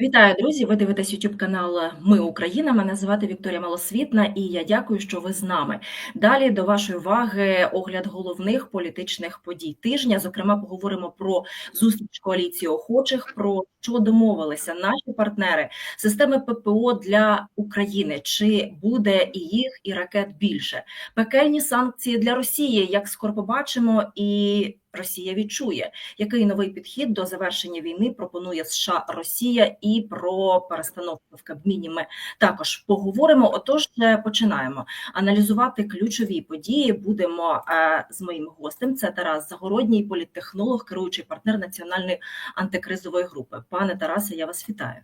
Вітаю, друзі! Ви дивитесь YouTube канал Ми Україна. Мене звати Вікторія Малосвітна, і я дякую, що ви з нами. Далі до вашої уваги огляд головних політичних подій тижня. Зокрема, поговоримо про зустріч коаліції охочих, про що домовилися наші партнери системи ППО для України. Чи буде і їх, і ракет більше? Пекельні санкції для Росії, як скоро побачимо, і Росія відчує, який новий підхід до завершення війни пропонує США Росія і про перестановку в Кабміні. Ми також поговоримо. Отож, е, починаємо аналізувати ключові події. Будемо е, з моїм гостем. Це Тарас Загородній, політтехнолог, керуючий партнер національної антикризової групи. Пане Тарасе, я вас вітаю.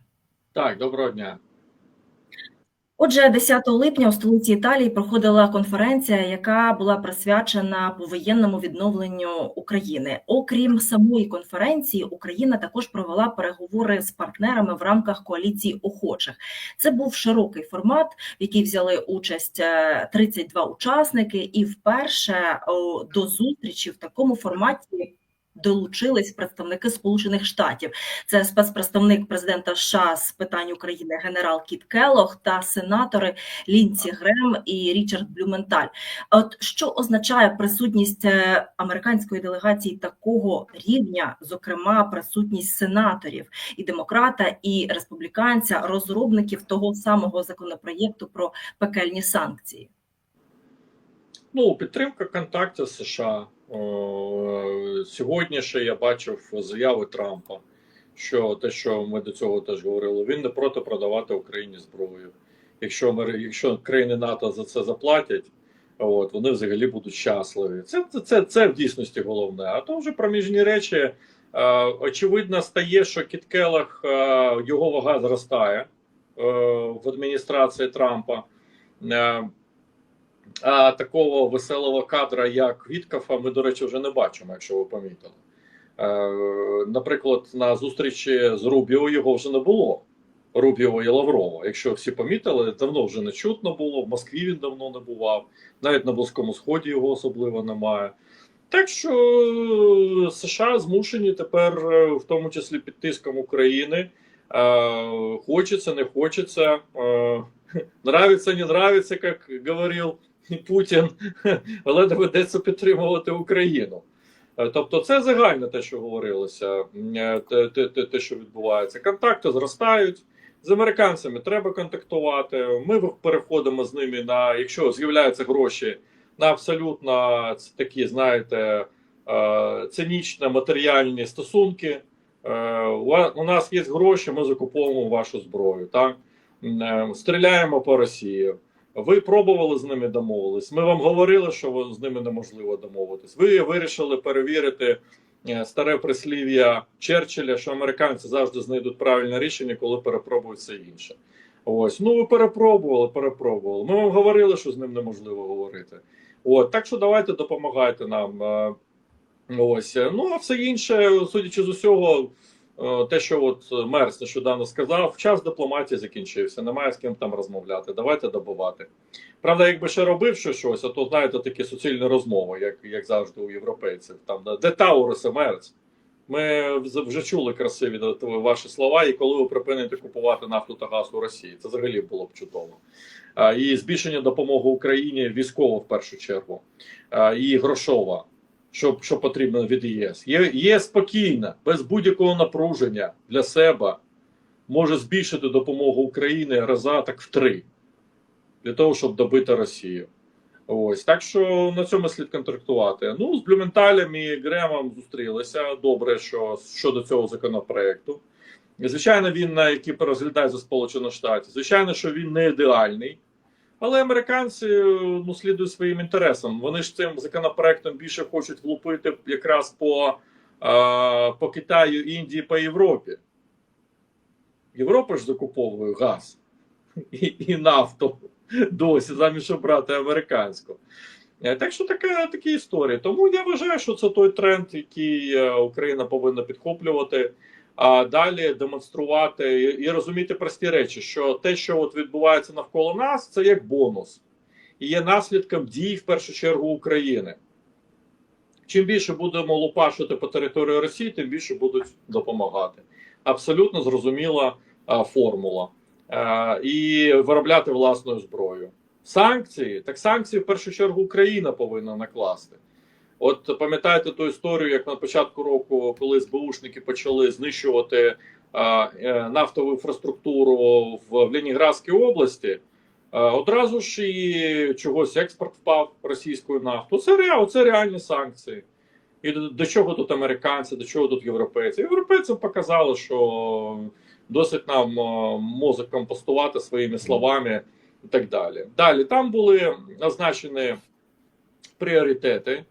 Так, доброго дня. Отже, 10 липня у столиці Італії проходила конференція, яка була присвячена повоєнному відновленню України. Окрім самої конференції, Україна також провела переговори з партнерами в рамках коаліції охочих. Це був широкий формат, в який взяли участь е, 32 учасники, і вперше до зустрічі в такому форматі. Долучились представники Сполучених Штатів. Це спецпредставник президента США з питань України генерал Кіт Келлог та сенатори Лінці Грем і Річард Блюменталь. От що означає присутність е, американської делегації такого рівня, зокрема присутність сенаторів і демократа, і республіканця, розробників того самого законопроєкту про пекельні санкції? Ну, підтримка контактів США. О, Сьогодні ще я бачив заяви Трампа, що те, що ми до цього теж говорили, він не проти продавати Україні зброю. Якщо ми, якщо країни НАТО за це заплатять, от вони взагалі будуть щасливі. Це це, це, це в дійсності головне. А то вже проміжні речі. Е, очевидно, стає, що Кіт Келлах, е, його вага зростає е, в адміністрації Трампа. Е, а такого веселого кадра, як Віткафа, ми, до речі, вже не бачимо, якщо ви помітили. Е, Наприклад, на зустрічі з Рубіо його вже не було. Рубіо і Лаврова. Якщо всі помітили, давно вже не чутно було. В Москві він давно не бував, навіть на Близькому Сході його особливо немає. Так що е, США змушені тепер, е, в тому числі під тиском України, хочеться, не хочеться, нравиться, не нравиться, як говорив Путін, але доведеться підтримувати Україну. Е, Тобто, це загальне те, що говорилося, е, те, те, те, що відбувається. Контакти зростають. З американцями треба контактувати. Ми переходимо з ними на, якщо з'являються гроші, на абсолютно такі, знаєте, е, цинічні матеріальні стосунки. У нас є гроші, ми закуповуємо вашу зброю. Так? Стріляємо по Росії. Ви пробували з ними домовитись. Ми вам говорили, що з ними неможливо домовитись. Ви вирішили перевірити е, старе прислів'я Черчилля, що американці завжди знайдуть правильне рішення, коли перепробують все інше. Ось, ну ви перепробували, перепробували. Ми вам говорили, що з ним неможливо говорити. От так що давайте допомагайте нам. Е, ось ну а все інше, судячи з усього. Е, те, що от Мерс нещодавно сказав, час дипломатії закінчився, немає з ким там розмовляти. Давайте добувати. Правда, якби ще робив що щось, а то знаєте такі суцільні розмови, як як завжди у європейців. Там де Таурус і Мерц. Ми вже чули красиві ваші слова, і коли ви припините купувати нафту та газ у Росії, це взагалі було б чудово. І збільшення допомоги Україні військово в першу чергу, і грошова що що потрібно від ЄС. Є, є спокійна, без будь-якого напруження для себе може збільшити допомогу України раза так в три для того, щоб добити Росію. Ось так що на цьому слід контрактувати. Ну, з Блюменталем і Гремом зустрілися. Добре, що щодо цього законопроекту. Звичайно, він на який розглядає за Сполучені Штати. Звичайно, що він не ідеальний. Але американці ну, слідують своїм інтересам. Вони ж цим законопроектом більше хочуть влупити якраз по а, по Китаю, Індії, по Європі. Європа ж закуповує газ і і нафту досі, замість щоб брати американську. Е, так що така такі історії. Тому я вважаю, що це той тренд, який е, Україна повинна підхоплювати а далі демонструвати і розуміти прості речі, що те, що от відбувається навколо нас, це як бонус і є наслідком дій в першу чергу України. Чим більше будемо лупашити по території Росії, тим більше будуть допомагати. Абсолютно зрозуміла а, формула, а, і виробляти власну зброю. Санкції, так санкції в першу чергу Україна повинна накласти. От пам'ятаєте ту історію, як на початку року, коли СБУшники почали знищувати а, е, нафтову інфраструктуру в, в Леніградській області, а, одразу ж і чогось експорт впав російської нафти. Це, це реальні санкції. І до, до чого тут американці, до чого тут європейці? Європейцям показали, що досить нам мозок компостувати своїми словами і так далі. Далі там були назначені пріоритети.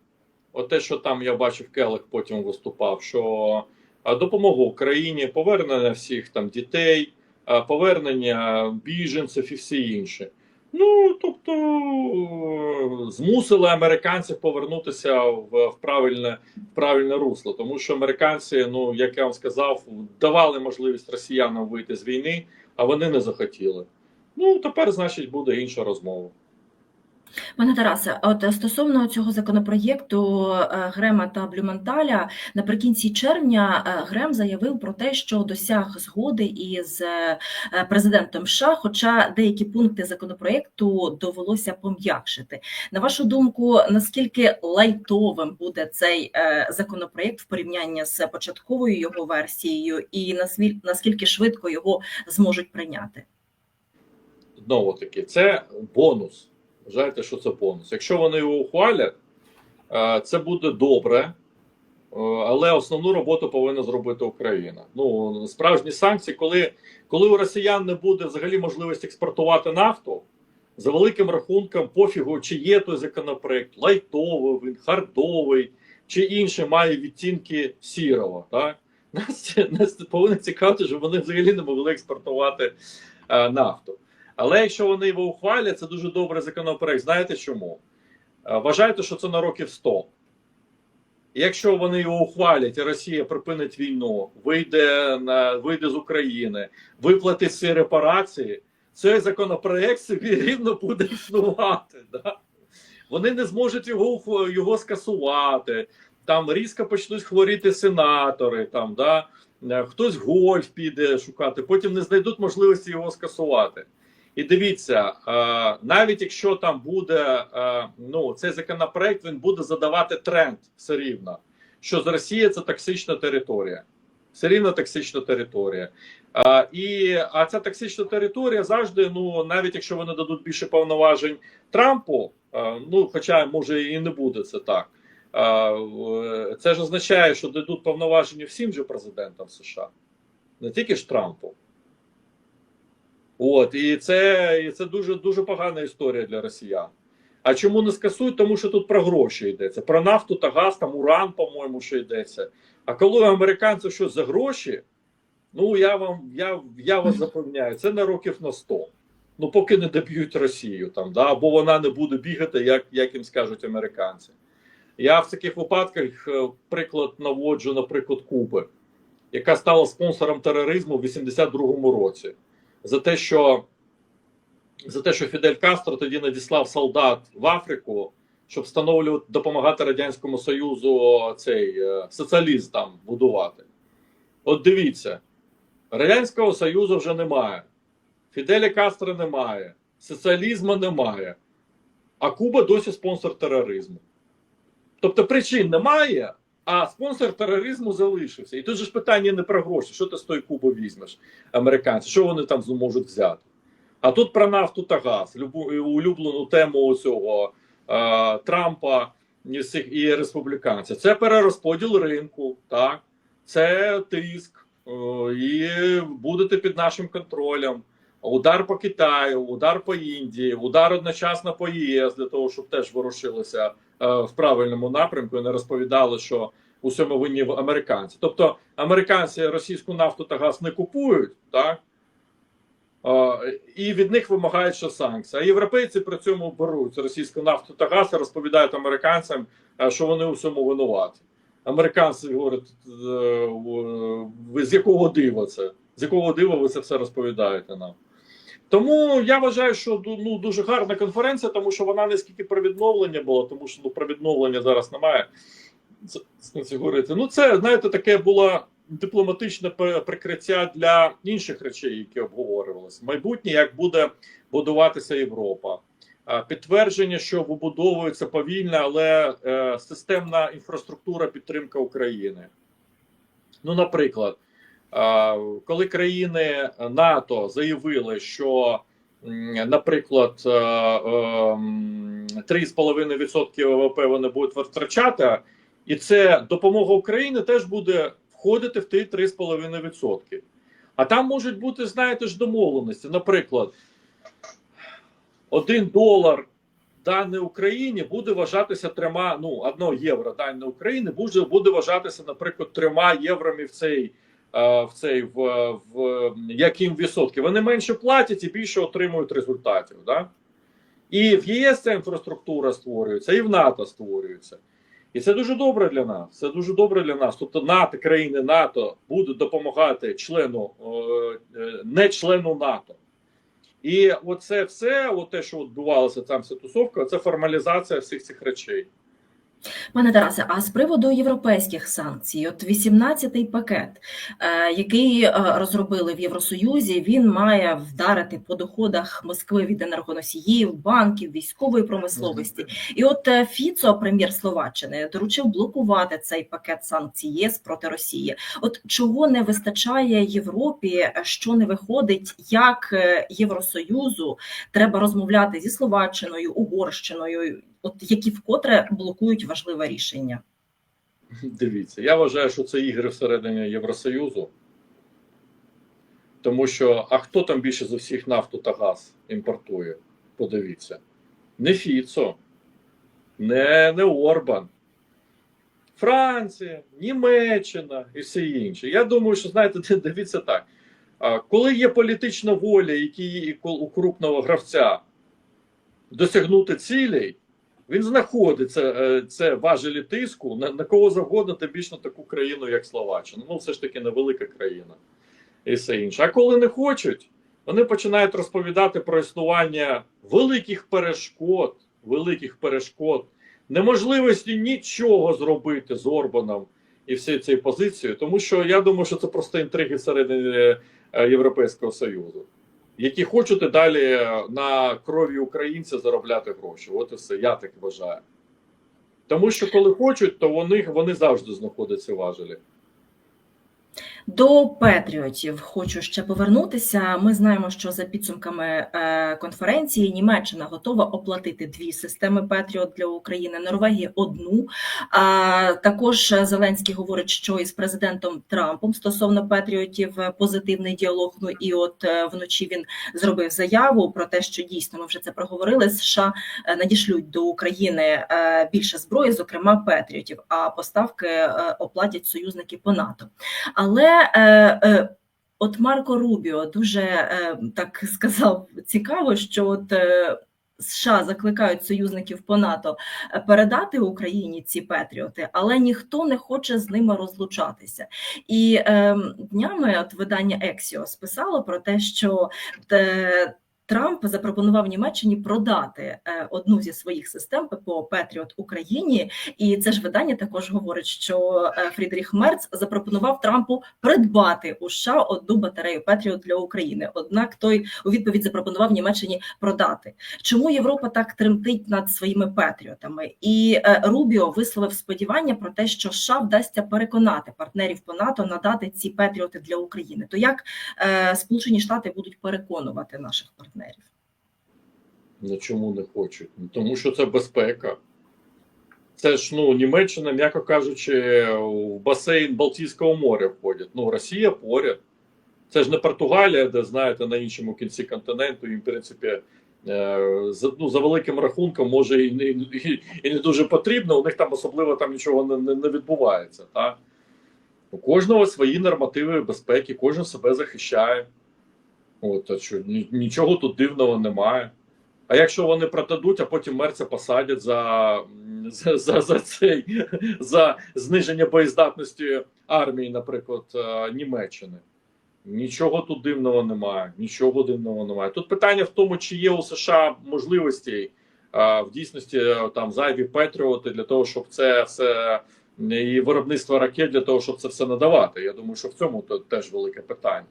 От те, що там я бачив, Келек потім виступав, що допомога Україні, повернення всіх там дітей, повернення біженців і всі інші. Ну тобто змусили американців повернутися в, в правильне в правильне русло, тому що американці, ну як я вам сказав, давали можливість росіянам вийти з війни, а вони не захотіли. Ну тепер, значить, буде інша розмова. Пане Тарасе, от стосовно цього законопроєкту е, Грема та Блюменталя, наприкінці червня е, Грем заявив про те, що досяг згоди із е, президентом США, хоча деякі пункти законопроєкту довелося пом'якшити. На вашу думку, наскільки лайтовим буде цей законопроєкт в порівнянні з початковою його версією, і наскільки швидко його зможуть прийняти? знову таки, це бонус. Вважайте, що це бонус. Якщо вони його ухвалять, е, це буде добре, е, але основну роботу повинна зробити Україна. Ну справжні санкції, коли, коли у росіян не буде взагалі можливості експортувати нафту, за великим рахунком, пофігу, чи є той законопроект, лайтовий, він, хардовий, чи інший має відтінки сірого. Так? Нас, нас повинно цікавити, що вони взагалі не могли експортувати е, нафту. Але якщо вони його ухвалять, це дуже добрий законопроект. Знаєте чому? Е, Вважайте, що це на років 100. І Якщо вони його ухвалять, і Росія припинить війну, вийде на вийде з України, виплатить всі репарації, цей законопроект собі рівно буде існувати. Да? Вони не зможуть його його скасувати. Там різко почнуть хворіти сенатори, там да Е, хтось гольф піде шукати, потім не знайдуть можливості його скасувати. І дивіться, е, навіть якщо там буде е, ну цей законопроект, він буде задавати тренд все рівно, що з Росії це токсична територія, все рівно токсична територія. А, і а ця токсична територія завжди, ну навіть якщо вони дадуть більше повноважень Трампу, е, ну хоча може і не буде це так. е, Це ж означає, що дадуть повноваження всім же президентам США, не тільки ж Трампу. От, і це, і це дуже дуже погана історія для росіян. А чому не скасують? Тому що тут про гроші йдеться. Про нафту та газ, там уран, по-моєму, що йдеться. А коли у американців щось за гроші, ну я вам я, я вас запевняю, це на років на 100. Ну, поки не доб'ють Росію там, да, або вона не буде бігати, як, як їм скажуть американці. Я в таких випадках е, приклад наводжу, наприклад, Куби, яка стала спонсором тероризму в 82-му році за те, що за те, що Фідель Кастро тоді надіслав солдат в Африку, щоб встановлювати допомагати Радянському Союзу цей е, соціалізм там будувати. От дивіться, Радянського Союзу вже немає, Фіделя Кастро немає, соціалізму немає, а Куба досі спонсор тероризму. Тобто причин немає, а спонсор тероризму залишився. І тут же ж питання не про гроші. Що ти з тої Куби візьмеш, американці? Що вони там зможуть взяти? А тут про нафту та газ, улюблену тему цього е, Трампа і всіх і республіканців. Це перерозподіл ринку, так це тиск, е, і будете під нашим контролем. Удар по Китаю, удар по Індії, удар одночасно по ЄС для того, щоб теж ворушилися е, в правильному напрямку і не розповідали, що у цьому винні американці. Тобто американці російську нафту та газ не купують, так е, і від них вимагають ще санкції. А європейці при цьому беруть російську нафту та газ і розповідають американцям, е, що вони у цьому винуваті. Американці говорять, е, з якого дива це? З якого дива ви це все розповідаєте нам? Тому я вважаю, що ну, дуже гарна конференція, тому що вона не скільки про відновлення була, тому що ну, про відновлення зараз немає. Це, говорити. Ну, це, знаєте, таке була дипломатичне прикриття для інших речей, які обговорювалися. Майбутнє, як буде будуватися Європа. Підтвердження, що вибудовується повільна, але е, системна інфраструктура підтримки України. Ну, наприклад, коли країни НАТО заявили, що, наприклад, е, ем, 3,5% ВВП вони будуть втрачати, і це допомога Україні теж буде входити в ті 3,5%. А там можуть бути, знаєте ж, домовленості. Наприклад, 1 долар даний Україні буде вважатися трьома, ну, 1 євро дане Україні буде, буде вважатися, наприклад, трьома євроми в цей, в цей в, в яким відсотки. Вони менше платять і більше отримують результатів. Да? І в ЄС ця інфраструктура створюється, і в НАТО створюється. І це дуже добре для нас. Це дуже добре для нас. Тобто НАТО, країни НАТО будуть допомагати члену, е, е, не члену НАТО. І оце все, от те, що відбувалося там вся тусовка, це формалізація всіх цих речей. Пане Тарасе, а з приводу європейських санкцій, от 18-й пакет, е, який е, розробили в Євросоюзі, він має вдарити по доходах Москви від енергоносіїв, банків, військової промисловості. І от е, Фіцо, прем'єр Словаччини, доручив блокувати цей пакет санкцій ЄС проти Росії. От чого не вистачає Європі, що не виходить, як Євросоюзу треба розмовляти зі Словаччиною, Угорщиною, от які вкотре блокують важливе рішення. Дивіться, я вважаю, що це ігри всередині Євросоюзу. Тому що, а хто там більше за всіх нафту та газ імпортує? Подивіться. Не Фіцо, не, не Орбан. Франція, Німеччина і все інше. Я думаю, що знаєте, дивіться так. Коли є політична воля, які у крупного гравця досягнути цілей, він знаходить це, е, це важелі тиску на, на кого завгодно, тим більш на таку країну, як Словаччина. Ну, все ж таки невелика країна і все інше. А коли не хочуть, вони починають розповідати про існування великих перешкод, великих перешкод, неможливості нічого зробити з Орбаном і всією цією позицією, тому що я думаю, що це просто інтриги всередині е, Європейського Союзу. Які хочуть далі на крові українця заробляти гроші. От і все, я так вважаю. Тому що коли хочуть, то вони, вони завжди знаходяться важелі. До Петріотів хочу ще повернутися. Ми знаємо, що за підсумками е, конференції Німеччина готова оплатити дві системи Петріот для України, Норвегія одну. Також Зеленський говорить, що із президентом Трампом стосовно Петріотів позитивний діалог. Ну і от е, вночі він зробив заяву про те, що дійсно ми вже це проговорили. США е, надішлють до України більше зброї, зокрема Петріотів, а поставки оплатять союзники по НАТО. Але е, е, от Марко Рубіо дуже е, так сказав цікаво, що от е, США закликають союзників по НАТО передати Україні ці Петріоти, але ніхто не хоче з ними розлучатися. І е, днями от видання Ексіос писало про те, що е, Трамп запропонував Німеччині продати е, одну зі своїх систем ППО Петріот Україні, і це ж видання також говорить, що е, Фрідріх Мерц запропонував Трампу придбати у США одну батарею Петріот для України. Однак той у відповідь запропонував Німеччині продати. Чому Європа так тремтить над своїми Петріотами? І е, Рубіо висловив сподівання про те, що США вдасться переконати партнерів по НАТО надати ці Петріоти для України. То як Сполучені Штати будуть переконувати наших партнерів? Ну чому не хочуть? Ну, тому що це безпека. Це ж ну Німеччина, м'яко кажучи, в басейн Балтійського моря входять. Ну, Росія поряд. Це ж не Португалія, де знаєте, на іншому кінці континенту, їм, в принципі, е, за, ну, за великим рахунком, може і не, і, і не дуже потрібно. У них там особливо там нічого не, не, не відбувається. Та? У кожного свої нормативи безпеки, кожен себе захищає. От, а що, нічого тут дивного немає. А якщо вони продадуть, а потім мерця посадять за, за, за, за цей за зниження боєздатності армії, наприклад, е, Німеччини. Нічого тут дивного немає. Нічого дивного немає. Тут питання в тому, чи є у США можливості е, в дійсності е, там зайві патріоти для того, щоб це все і виробництва ракет для того, щоб це все надавати. Я думаю, що в цьому теж велике питання.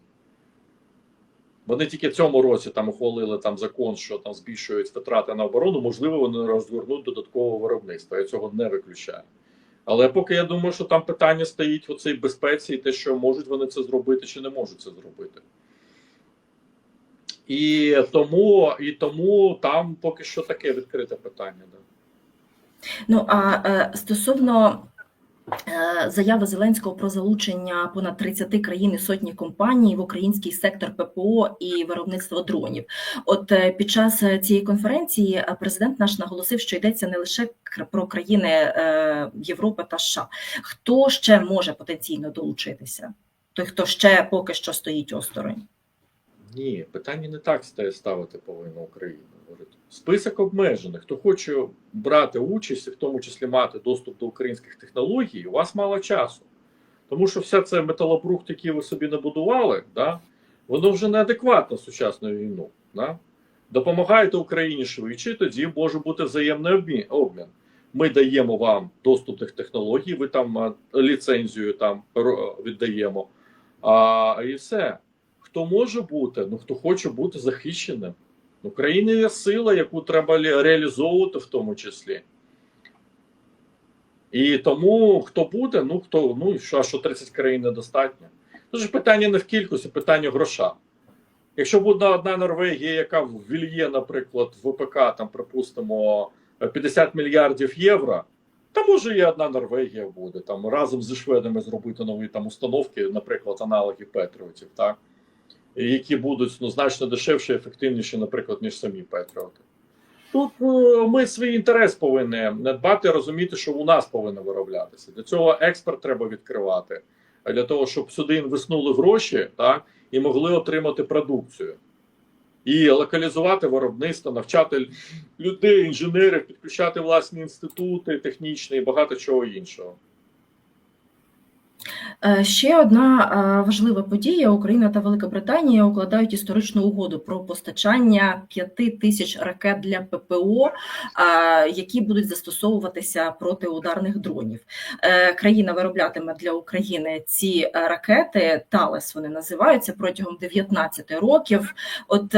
Вони тільки в цьому році там ухвалили там закон, що там збільшують витрати на оборону. Можливо, вони розгорнуть додаткове виробництво. Я цього не виключаю. Але поки я думаю, що там питання стоїть у цій безпеці, і те, що можуть вони це зробити, чи не можуть це зробити. І тому, і тому там поки що таке відкрите питання. Да. Ну а е, стосовно заяви Зеленського про залучення понад 30 країн і сотні компаній в український сектор ППО і виробництво дронів. От е, під час е, цієї конференції е, президент наш наголосив, що йдеться не лише про країни е, Європи та США. Хто ще може потенційно долучитися? Той, хто ще поки що стоїть осторонь. Ні, питання не так стає ставити повинна Україна. Говорить. Список обмежених. Хто хоче брати участь, в тому числі мати доступ до українських технологій, у вас мало часу. Тому що вся ця металобрухт, який ви собі набудували, да, воно вже неадекватно сучасною війну. Да? Допомагаєте Україні швидше, тоді може бути взаємний обмін. Ми даємо вам доступ до технологій, ви там ліцензію там віддаємо. А, і все. Хто може бути, ну хто хоче бути захищеним. Україна є сила, яку треба реалізовувати в тому числі. І тому хто буде, ну хто, ну що, що 30 країн недостатньо. Тож питання не в кількості, питання гроша. Якщо буде одна Норвегія, яка ввільє, наприклад, в ВПК, там, припустимо, 50 мільярдів євро, та може і одна Норвегія буде там разом зі шведами зробити нові там установки, наприклад, аналоги Петріотів, так? Які будуть ну, значно дешевші, ефективніші, наприклад, ніж самі Петріоти. Тут е, ми свій інтерес повинні не дбати, розуміти, що у нас повинно вироблятися. Для цього експорт треба відкривати, для того, щоб сюди інвеснули гроші, так, і могли отримати продукцію. І локалізувати виробництво, навчати людей, інженерів, підключати власні інститути технічні і багато чого іншого. Е, Ще одна е, важлива подія: Україна та Велика Британія укладають історичну угоду про постачання п'яти тисяч ракет для ППО, е, які будуть застосовуватися проти ударних дронів. Країна вироблятиме для України ці ракети. Талес вони називаються протягом 19 років. От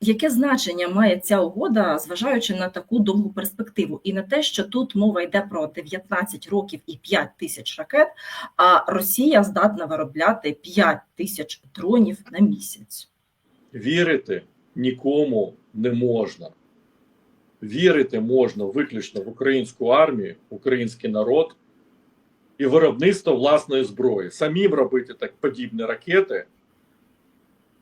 Яке значення має ця угода, зважаючи на таку довгу перспективу, і на те, що тут мова йде про 19 років і 5 тисяч ракет, а Росія здатна виробляти 5 тисяч дронів на місяць. Вірити нікому не можна. Вірити можна виключно в українську армію, український народ і виробництво власної зброї. Самим робити так подібні ракети.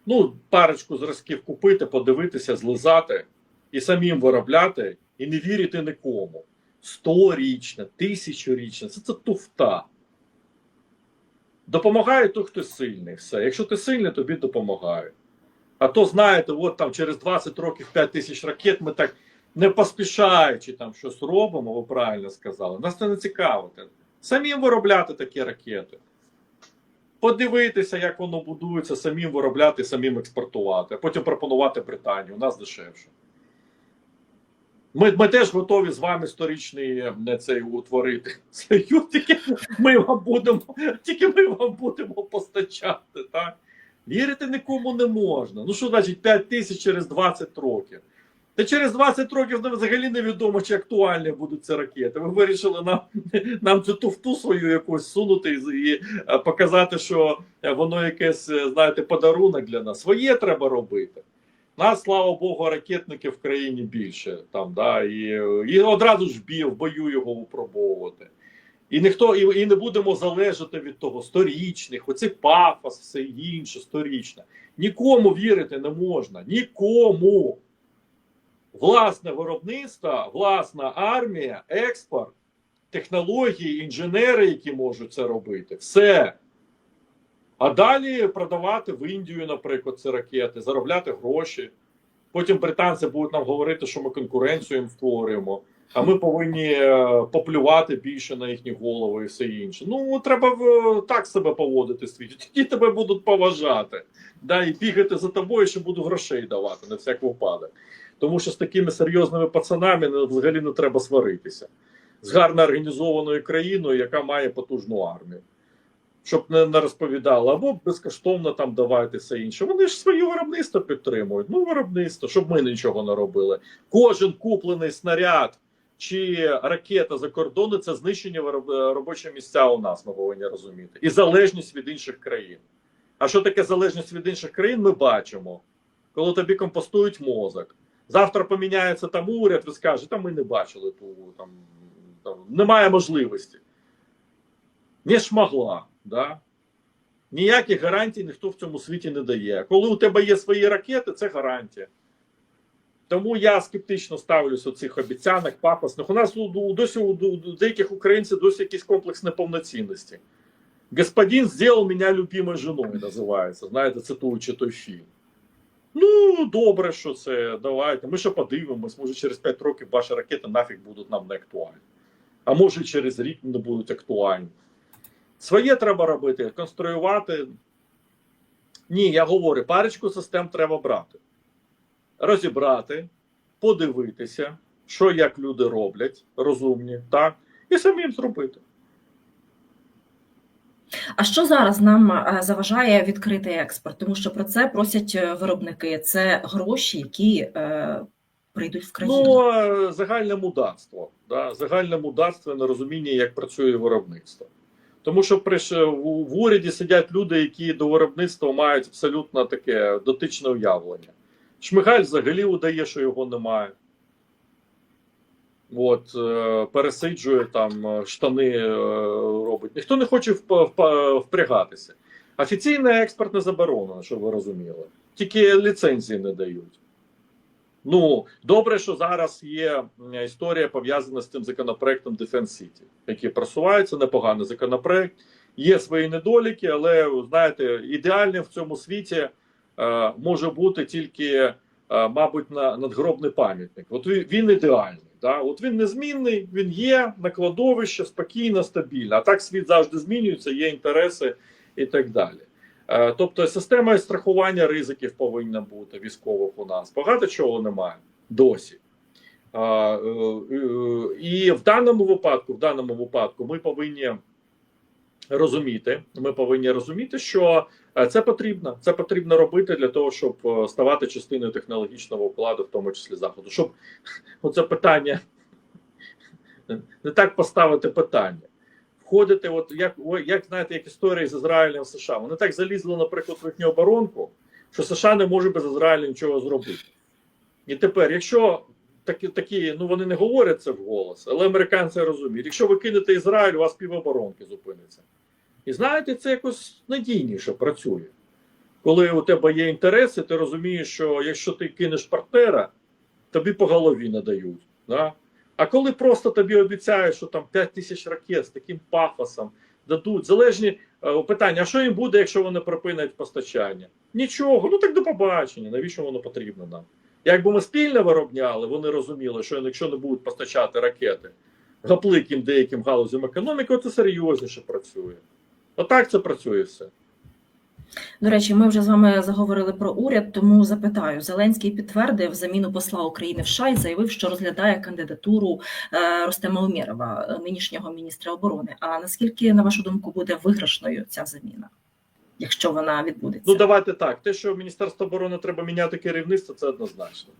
Ну, парочку зразків купити, подивитися, злизати і самим виробляти, і не вірити нікому. Сторічна, тисячорічна це, це туфта. Допомагає той, хто сильний. Все. Якщо ти сильний, тобі допомагають. А то, знаєте, от там через 20 років 5 тисяч ракет ми так не поспішаючи там щось робимо, ви правильно сказали. Нас це не цікавить. Самим виробляти такі ракети. Подивитися, як воно будується, самим виробляти, самим експортувати, а потім пропонувати Британію. У нас дешевше. Ми, ми теж готові з вами сторічний не цей утворити союз, тільки ми вам будемо, тільки ми вам будемо постачати. Так? Вірити нікому не можна. Ну що значить 5 тисяч через 20 років? Та через 20 років взагалі невідомо, чи актуальні будуть ці ракети. Ви вирішили нам, нам цю туфту свою якусь сунути і, е, показати, що е, воно якесь, е, знаєте, подарунок для нас. Своє треба робити. Нас, слава Богу, ракетників в країні більше. Там, да, і, і одразу ж б'є, в бою його випробовувати. І ніхто і, і не будемо залежати від того сторічних, оцей пафос, все інше, сторічне. Нікому вірити не можна. Нікому. Власне виробництво, власна армія, експорт, технології, інженери, які можуть це робити. Все. А далі продавати в Індію, наприклад, ці ракети, заробляти гроші. Потім британці будуть нам говорити, що ми конкуренцію їм створюємо, а ми повинні е, поплювати більше на їхні голови і все інше. Ну, треба так себе поводити світі. Тоді тебе будуть поважати. Да, і бігати за тобою, що буду грошей давати на всяк випадок. Тому що з такими серйозними пацанами взагалі не треба сваритися. з гарно організованою країною, яка має потужну армію. Щоб не, не розповідали, або безкоштовно там давайте все інше. Вони ж своє виробництво підтримують. Ну, виробництво, щоб ми нічого не робили. Кожен куплений снаряд чи ракета за кордону це знищення вироб- робочого місця у нас, ми повинні розуміти. І залежність від інших країн. А що таке залежність від інших країн, ми бачимо, коли тобі компостують мозок. Завтра поміняється там уряд, ви скажете, та ми не бачили ту там, там немає можливості. Не шмогла, да? Ніяких гарантій ніхто в цьому світі не дає. Коли у тебе є свої ракети, це гарантія. Тому я скептично ставлюся до цих обіцянок, пафосних. У нас досі у, деяких українців досі якийсь комплекс неповноцінності. Господин сделал меня любимой женою, називається. Знаєте, цитуючи той фільм. Ну, добре, що це. Давайте. Ми ще подивимось, може через 5 років ваші ракети нафіг будуть нам не актуальні. А може через рік не будуть актуальні. Своє треба робити, конструювати. Ні, я говорю, парочку систем треба брати. Розібрати, подивитися, що як люди роблять, розумні, так, і самим зробити. А що зараз нам е, заважає відкрити експорт? Тому що про це просять е, виробники. Це гроші, які е, прийдуть в країну. Ну, загальне мудацтво. Да? Загальне мудацтво і нерозуміння, як працює виробництво. Тому що при в уряді сидять люди, які до виробництва мають абсолютно таке дотичне уявлення. Шмигаль взагалі удає, що його немає. От, е, пересиджує там е, штани, е, робить. Ніхто не хоче вп- вп- впрягатися. Офіційний експорт не заборонено, щоб ви розуміли. Тільки ліцензії не дають. Ну, добре, що зараз є історія пов'язана з тим законопроектом Defense City, який просувається, непоганий законопроект. Є свої недоліки, але знаєте, ідеальним в цьому світі е, може бути тільки, мабуть, на надгробний пам'ятник. От він, ідеальний. Да? От він незмінний, він є на кладовище спокійно, стабільно. А так світ завжди змінюється, є інтереси і так далі. Е, Тобто система страхування ризиків повинна бути військових у нас. Багато чого немає досі. Е, е, І в даному випадку, в даному випадку, ми повинні розуміти. Ми повинні розуміти, що е, це потрібно. Це потрібно робити для того, щоб е, ставати частиною технологічного укладу, в тому числі заходу. Щоб оце питання не так поставити питання входити, от як як знаєте, як історія з Ізраїлем США. Вони так залізли, наприклад, в їхню оборонку, що США не може без Ізраїля нічого зробити. І тепер, якщо такі, такі, ну вони не говорять це вголос, але американці розуміють, якщо ви кинете Ізраїль, у вас півоборонки зупиниться. І знаєте, це якось надійніше працює. Коли у тебе є інтереси, ти розумієш, що якщо ти кинеш партнера, тобі по голові надають. Да? А коли просто тобі обіцяють, що там 5 тисяч ракет з таким пафосом дадуть, залежні е, питання, а що їм буде, якщо вони припинять постачання? Нічого, ну так до побачення, навіщо воно потрібно нам? Якби ми спільно виробняли, вони розуміли, що якщо не будуть постачати ракети гапликим деяким галузям економіки, це серйозніше працює. Отак це працює все. До речі, ми вже з вами заговорили про уряд, тому запитаю. Зеленський підтвердив заміну посла України в США і заявив, що розглядає кандидатуру е, Ростема Умєрова, е, нинішнього міністра оборони. А наскільки, на вашу думку, буде виграшною ця заміна, якщо вона відбудеться? Ну давайте так. Те, що Міністерство оборони треба міняти керівництво, це однозначно.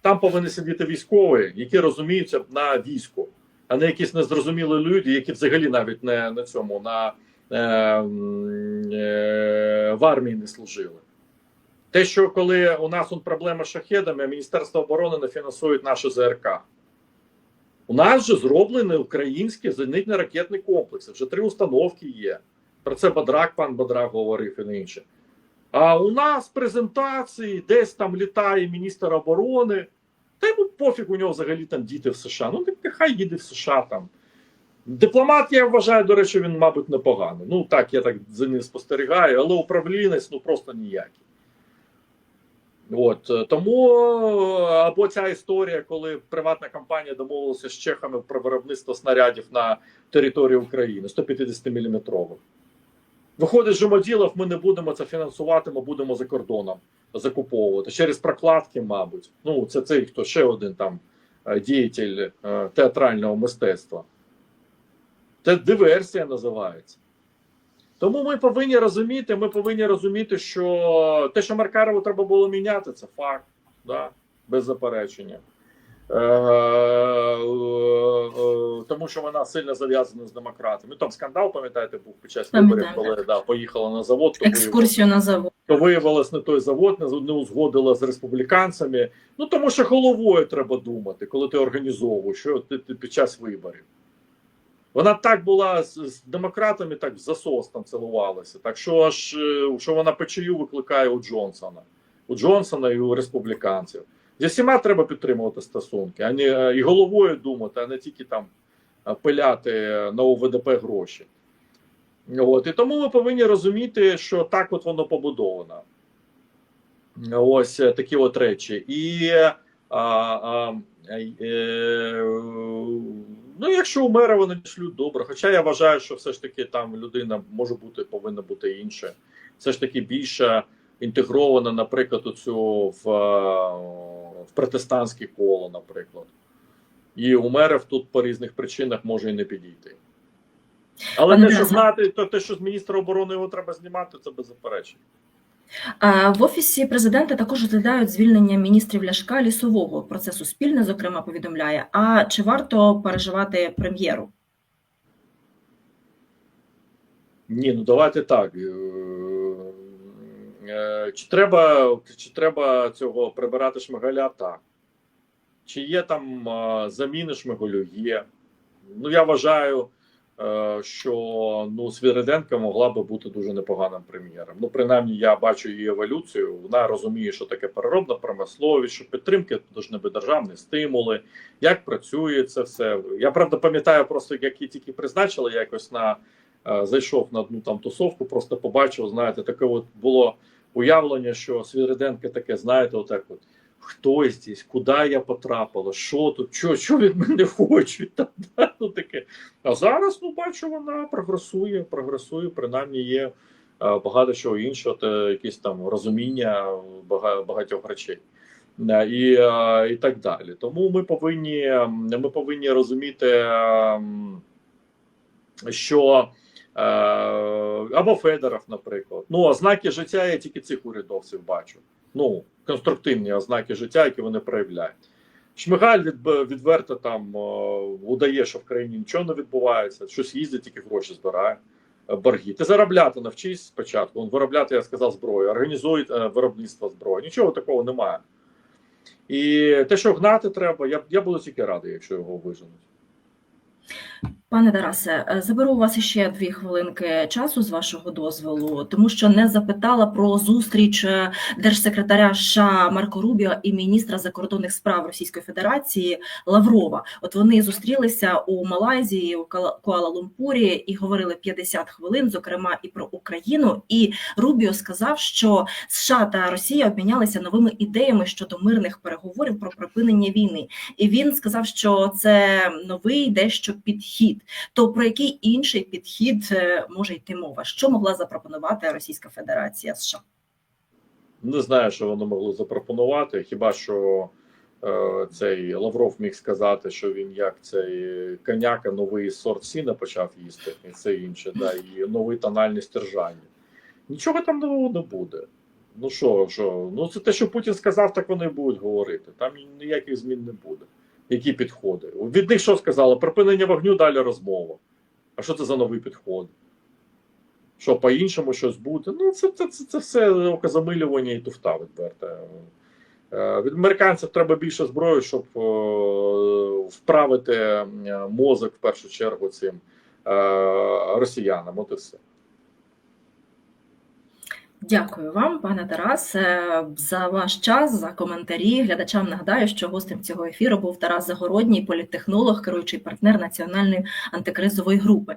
Там повинні сидіти військові, які розуміються на війську, а не якісь незрозумілі люди, які взагалі навіть не на цьому на в армії не служили. Те, що коли у нас он проблема з шахедами, Міністерство оборони не фінансує наше ЗРК. У нас же зроблені українські зенитні ракетні комплекси. Вже три установки є. Про це Бадрак, пан Бадрак говорив і не інше. А у нас презентації, десь там літає міністр оборони. Та йому пофіг, у нього взагалі там діти в США. Ну, нехай їде в США там. Дипломат, я вважаю, до речі, він, мабуть, непоганий. Ну, так, я так за ним спостерігаю, але управлінець ну просто ніякий. От е, тому е, або ця історія, коли приватна компанія домовилася з чехами про виробництво снарядів на території України 150 мм. Виходить, Жумоділов, ми не будемо це фінансувати, ми будемо за кордоном закуповувати через прокладки, мабуть. Ну, це цей хто ще один там е, діятель театрального мистецтва. Це диверсія називається. Тому ми повинні розуміти, ми повинні розуміти, що те, що Маркарову треба було міняти, це факт, да, без заперечення. Е, е, е, тому що вона сильно зав'язана з демократами. Там скандал, пам'ятаєте, був під час виборів, коли да, поїхала на завод, то Екскурсію на завод. то виявилось не той завод, не, не узгодила з республіканцями. Ну тому що головою треба думати, коли ти організовуєш що ти, ти під час виборів. Вона так була з, з демократами, так в засос там цілувалася. Так що аж е, що вона печію викликає у Джонсона, у Джонсона і у республіканців. Зі всіма треба підтримувати стосунки, а не е, і головою думати, а не тільки там е, пиляти на ОВДП гроші. От, і тому ми повинні розуміти, що так от воно побудовано. Ось такі от речі. І а, а, е, ну, якщо у мера вони шлють добре. Хоча я вважаю, що все ж таки там людина може бути, повинна бути інша. Все ж таки більше інтегрована, наприклад, у цю в, е, в протестантське коло, наприклад. І у мерів тут по різних причинах може і не підійти. Але Пане те, що знати, то те, що з міністра оборони його треба знімати, це беззаперечно. В офісі президента також розглядають звільнення міністрів Ляшка лісового. Про це Суспільне, зокрема, повідомляє. А чи варто переживати прем'єру? Ні, ну давайте так. Е, е, Чи треба, чи треба цього прибирати шмигаля? Так. Чи є там заміни шмигалю? Є. Ну, я вважаю, що ну, Свириденко могла би бути дуже непоганим прем'єром. Ну, принаймні, я бачу її еволюцію. Вона розуміє, що таке переробна промисловість, що підтримки повинні бути державні стимули, як працює це все. Я правда пам'ятаю, просто як її тільки призначили якось на е, зайшов на одну там тусовку, просто побачив, знаєте, таке от було уявлення, що Свириденко таке, знаєте, отак от. Хто здесь, куди я потрапила, що тут, що, що від мене хочуть? Та, да, ну, таке. А зараз, ну, бачу, вона прогресує, прогресує, принаймні є е, багато чого іншого, та якісь там розуміння багатьох речей. Е, І, е, і так далі. Тому ми повинні, ми повинні розуміти, що або Федоров, наприклад. Ну, ознаки життя я тільки цих урядовців бачу. Ну, конструктивні ознаки життя, які вони проявляють. Шмигаль від, відверто там удає, що в країні нічого не відбувається, щось їздить, тільки гроші збирає. е, Борги. Ти заробляти навчись спочатку. Вон, виробляти, я сказав, зброю, організуй е, виробництво зброї. Нічого такого немає. І те, що гнати треба, я, я буду тільки радий, якщо його виженуть. Пане Тарасе, е, заберу у вас ще дві хвилинки часу з вашого дозволу, тому що не запитала про зустріч е, держсекретаря США Марко Рубіо і міністра закордонних справ Російської Федерації Лаврова. От вони зустрілися у Малайзії у Кала- Куала-Лумпурі і говорили 50 хвилин, зокрема і про Україну. І Рубіо сказав, що США та Росія обмінялися новими ідеями щодо мирних переговорів про припинення війни. І він сказав, що це новий дещо підхід. То про який інший підхід е, може йти мова? Що могла запропонувати Російська Федерація США? Не знаю, що вони могли запропонувати. Хіба що е, цей Лавров міг сказати, що він як цей коняка новий сорт сіна почав їсти, і це інше, да, і новий тональний стержання. Нічого там нового не буде. Ну що, що? Ну це те, що Путін сказав, так вони будуть говорити. Там ніяких змін не буде. Які підходи? Від них що сказали? Припинення вогню далі розмова. А що це за новий підход? Що по-іншому щось буде? Ну, це, це, це, це все оказамилювання і туфта відверта. Е, Від американців треба більше зброї, щоб е, вправити мозок в першу чергу цим е, росіянам. От і все. Дякую вам, пане Тарасе, за ваш час, за коментарі. Глядачам нагадаю, що гостем цього ефіру був Тарас Загородній, політтехнолог, керуючий партнер національної антикризової групи.